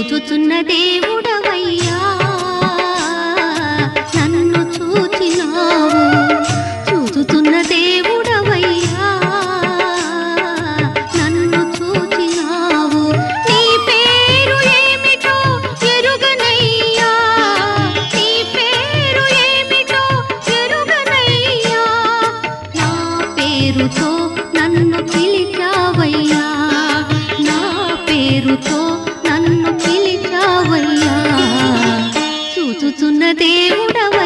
చూచుచున్న దేవుడవయ్యా. నన్ను చూచినావు. చూచుచున్న దేవుడవయ్యా. నన్ను చూచినావు. నీ పేరు ఏమిటో ఎరుగనయ్యా. నీ పేరు ఏమిటో ఎరుగనయ్యా. నా పేరుతో నన్ను చూచుచున్న దేవుడవ?